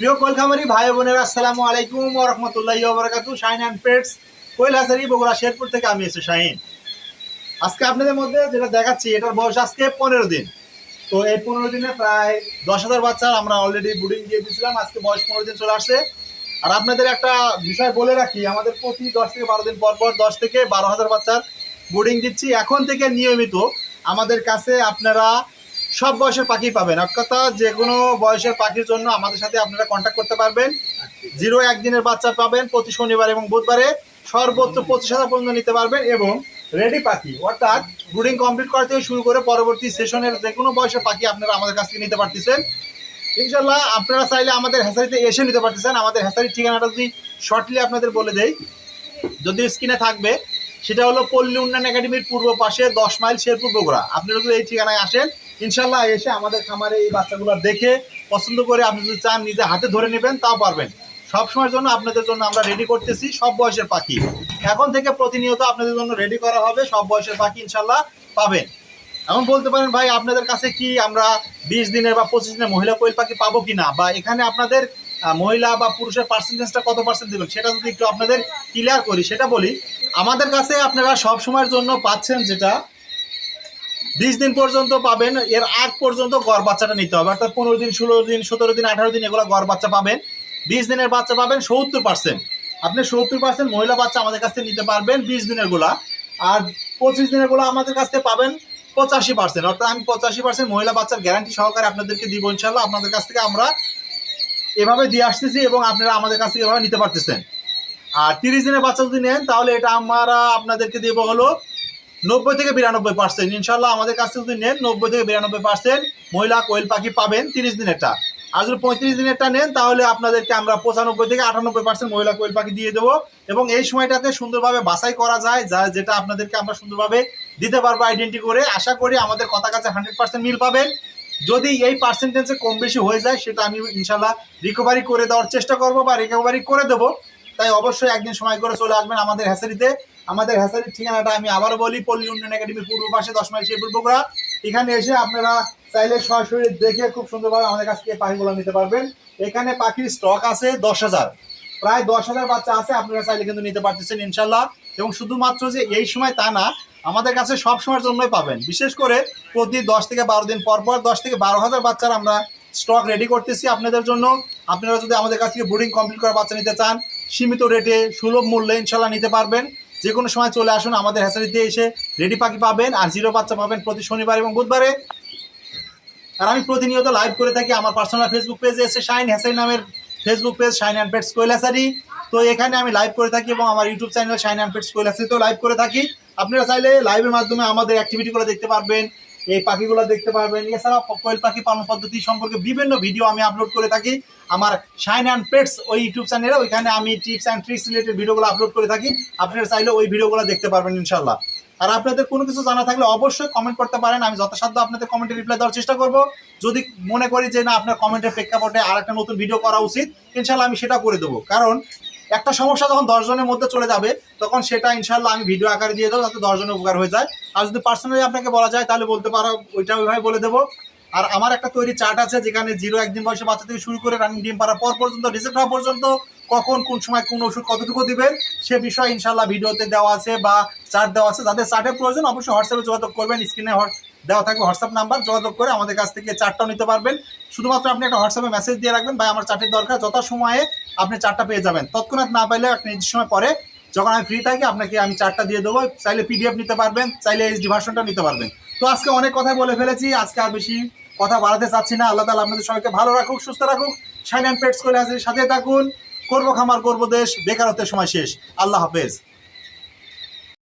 প্রিয় কোয়েল খামারি ভাই বোনেরা, আসসালামু আলাইকুম রাহমাতুল্লাহি ওয়া বারাকাতুহু। শাইন অ্যান্ড পেটস কোয়েল হাজারি বগুড়া, শেরপুর থেকে আমি এসে শাহিন। আজকে আপনাদের মধ্যে যেটা দেখাচ্ছি, এটার বয়স আজকে পনেরো দিন। তো এই পনেরো দিনে প্রায় দশ হাজার বাচ্চার আমরা অলরেডি বুডিং দিয়ে দিয়েছিলাম, আজকে বয়স পনেরো দিন চলে আসছে। আর আপনাদের একটা বিষয় বলে রাখি, আমাদের প্রতি দশ থেকে বারো দিন পর পর দশ থেকে বারো হাজার বাচ্চার বোর্ডিং দিচ্ছি। এখন থেকে নিয়মিত আমাদের কাছে আপনারা সব বয়সের পাখি পাবেন। কথা যে কোনো বয়সের পাখির জন্য আমাদের সাথে আপনারা কন্ট্যাক্ট করতে পারবেন। জিরো একদিনের বাচ্চা পাবেন প্রতি শনিবার এবং বুধবারে। সর্বোচ্চ পঁচিশ হাজার পর্যন্ত নিতে পারবেন এবং রেডি পাখি। অর্থাৎ ব্রুডিং কমপ্লিট করা থেকে শুরু করে পরবর্তী সেশনের যে কোনো বয়সের পাখি আপনারা আমাদের কাছ থেকে নিতে পারতেছেন। ইনশাল্লাহ আপনারা চাইলে আমাদের হ্যাসারিতে এসে নিতে পারতেছেন। আমাদের হ্যাসারির ঠিকানাটা যদি শর্টলি আপনাদের বলে দেই। যদি স্ক্রিনে থাকবে, সেটা হলো পল্লী উন্নয়ন একাডেমির পূর্ব পাশে দশ মাইল শেরপুর বগুড়া। আপনারা যদি এই ঠিকানায় আসেন ইনশাল্লাহ এসে আমাদের খামারে এই বাচ্চাগুলো দেখে পছন্দ করে আপনি যদি চান নিজে হাতে ধরে নেবেন, তাও পারবেন। সব সময়ের জন্য আপনাদের জন্য আমরা রেডি করতেছি, সব বয়সের পাখি। এখন থেকে প্রতিনিয়ত আপনাদের জন্য রেডি করা হবে, সব বয়সের পাখি ইনশাল্লাহ পাবেন। এখন বলতে পারেন, ভাই, আপনাদের কাছে কি আমরা বিশ দিনের বা পঁচিশ দিনের মহিলা কোয়েল পাখি পাবো কি না বা এখানে আপনাদের মহিলা বা পুরুষের পার্সেন্টেজটা কত পার্সেন্ট দেবেন? সেটা যদি একটু আপনাদের ক্লিয়ার করি, সেটা বলি, আমাদের কাছে আপনারা সব সময়ের জন্য পাচ্ছেন যেটা বিশ দিন পর্যন্ত পাবেন, এর আগ পর্যন্ত গড় বাচ্চাটা নিতে হবে। অর্থাৎ পনেরো দিন, ষোলো দিন, সতেরো দিন, আঠারো দিন এগুলো গড় বাচ্চা পাবেন। বিশ দিনের বাচ্চা পাবেন সত্তর পার্সেন্ট আপনি সত্তর পার্সেন্ট মহিলা বাচ্চা আমাদের কাছ থেকে নিতে পারবেন বিশ দিনেরগুলা আর পঁচিশ দিনেরগুলো আমাদের কাছ থেকে পাবেন পঁচাশি পার্সেন্ট অর্থাৎ আমি পঁচাশি পার্সেন্ট মহিলা বাচ্চার গ্যারান্টি সহকারে আপনাদেরকে দিব ইনশাল্লাহ আপনাদের কাছ থেকে আমরা এভাবে দিয়ে আসতেছি এবং আপনারা আমাদের কাছ থেকে এভাবে নিতে পারতেছেন। আর তিরিশ দিনের বাচ্চা যদি নেন, তাহলে এটা আমরা আপনাদেরকে দেব হলো নব্বই থেকে বিরানব্বই পার্সেন্ট ইনশাল্লাহ আমাদের কাছে যদি নেন, নব্বই থেকে বিরানব্বই পার্সেন্ট মহিলা কোয়েল পাখি পাবেন তিরিশ দিনেরটা আর যদি পঁয়ত্রিশ দিনেরটা নেন, তাহলে আপনাদেরকে আমরা পঁচানব্বই থেকে আটানব্বই পার্সেন্ট মহিলা কোয়েল পাখি দিয়ে দেবো। এবং এই সময়টাতে সুন্দরভাবে বাছাই করা যায়, যা যেটা আপনাদেরকে আমরা সুন্দরভাবে দিতে পারব আইডেন্টি করে। আশা করি আমাদের কথা কাছে হান্ড্রেড পার্সেন্ট মিল পাবেন। যদি এই পার্সেন্টেজে কম বেশি হয়ে যায়, সেটা আমি ইনশাল্লাহ রিকভারি করে দেওয়ার চেষ্টা করব বা রিকভারি করে দেবো। তাই অবশ্যই একদিন সময় করে চলে আসবেন আমাদের হ্যাসারিতে। আমাদের হ্যাসারির ঠিকানাটা আমি আবারও বলি, পল্লী উন্নয়ন একাডেমির পূর্ব পাশে দশ মাইল শেরপুর বগুড়া। এখানে এসে আপনারা চাইলে সরাসরি দেখে খুব সুন্দরভাবে আমাদের কাছ থেকে পাখিগুলো নিতে পারবেন। এখানে পাখির স্টক আছে দশ হাজার। প্রায় দশ হাজার বাচ্চা আছে, আপনারা চাইলে কিন্তু নিতে পারতেছেন ইনশাল্লাহ এবং শুধুমাত্র যে এই সময় তা না, আমাদের কাছে সব সময়ের জন্যই পাবেন। বিশেষ করে প্রতি দশ থেকে বারো দিন পর পর দশ থেকে বারো হাজার বাচ্চার আমরা স্টক রেডি করতেছি আপনাদের জন্য। আপনারা যদি আমাদের কাছ থেকে বোর্ডিং কমপ্লিট করা বাচ্চা নিতে চান সীমিত রেটে সুলভ মূল্যে ইনশাল্লাহ নিতে পারবেন। যে কোনো সময় চলে আসুন আমাদের হ্যাচারিতে এসে রেডি পাখি পাবেন আর জিরো বাচ্চা পাবেন প্রতি শনিবার এবং বুধবারে। আর আমি প্রতিনিয়ত লাইভ করে থাকি আমার পার্সোনাল ফেসবুক পেজে এসে শাইন হ্যাসাই নামের Facebook page shine and pets কৈলাসারি তো এখানে আমি লাইভ করে থাকি এবং আমার YouTube channel shine and pets কৈলাসারিতেও live করে থাকি। আপনারা চাইলে লাইভের মাধ্যমে আমাদের অ্যাক্টিভিটিগুলো দেখতে পারবেন। এই পাখিগুলো দেখতে পারবেন। এছাড়া কোয়েল পাখি পালন পদ্ধতি সম্পর্কে বিভিন্ন ভিডিও আমি আপলোড করে থাকি। আমার শাইন অ্যান্ড পেটস ওই ইউটিউব চ্যানেলে ওইখানে আমি টিপস অ্যান্ড ট্রিক্স রিলেটেড ভিডিওগুলো আপলোড করে থাকি। আপনারা চাইলে ওই ভিডিওগুলো দেখতে পারবেন ইনশাল্লাহ আর আপনাদের কোনো কিছু জানা থাকলে অবশ্যই কমেন্ট করতে পারেন। আমি যথাসাধ্য আপনাদের কমেন্টে রিপ্লাই দেওয়ার চেষ্টা করব। যদি মনে করি যে না, আপনার কমেন্টের প্রেক্ষাপটে আর একটা নতুন ভিডিও করা উচিত ইনশাল্লাহ আমি সেটা করে দেবো। কারণ একটা সমস্যা যখন দশজনের মধ্যে চলে যাবে, তখন সেটা ইনশাল্লাহ আমি ভিডিও আকারে দিয়ে দেবো যাতে দশজনের উপকার হয়ে যায়। আর যদি পার্সোনালি আপনাকে বলা যায়, তাহলে বলতে পারো, ওইটা ওইভাবে বলে দেবো। আর আমার একটা তৈরি চার্ট আছে, যেখানে জিরো একদিন বয়সে বাচ্চা থেকে শুরু করে রানিং ডিম পাড়ার পর পর্যন্ত রিসেপ্ট হওয়া পর্যন্ত, কখন, কোন সময়, কোন ওষুধ কতটুকু দিবেন, সে বিষয়ে ইনশাল্লাহ ভিডিওতে দেওয়া আছে বা চার্ট দেওয়া আছে। যাদের চার্টের প্রয়োজন, অবশ্যই হোয়াটসঅ্যাপে যোগাযোগ করবেন স্ক্রিনে দেওয়া থাকবে হোয়াটসঅ্যাপ নাম্বার যোগাযোগ করে আমাদের কাছ থেকে চার্টটাও নিতে পারবেন। শুধুমাত্র আপনি একটা হোয়াটসঅ্যাপে মেসেজ দিয়ে রাখবেন, ভাই, আমার চারটির দরকার, যত সময়ে আপনি চারটা পেয়ে যাবেন। তৎক্ষণাৎ না পাইলে একটা নির্দিষ্ট সময় পরে যখন আমি ফ্রি থাকি, আপনাকে আমি চারটা দিয়ে দেবো। চাইলে পিডিএফ নিতে পারবেন, চাইলে এইচডি ভার্সনটা নিতে পারবেন। তো আজকে অনেক কথা বলে ফেলেছি, আজকে আর বেশি কথা বাড়াতে চাচ্ছি না। আল্লাহ তালা আপনাদের সবাইকে ভালো রাখুক, সুস্থ রাখুক। শাইন অ্যান্ড পেটস করে আছে সাথে থাকুন। করব খামার, করব দেশ, বেকারত্বের সময় শেষ। আল্লাহ হাফেজ।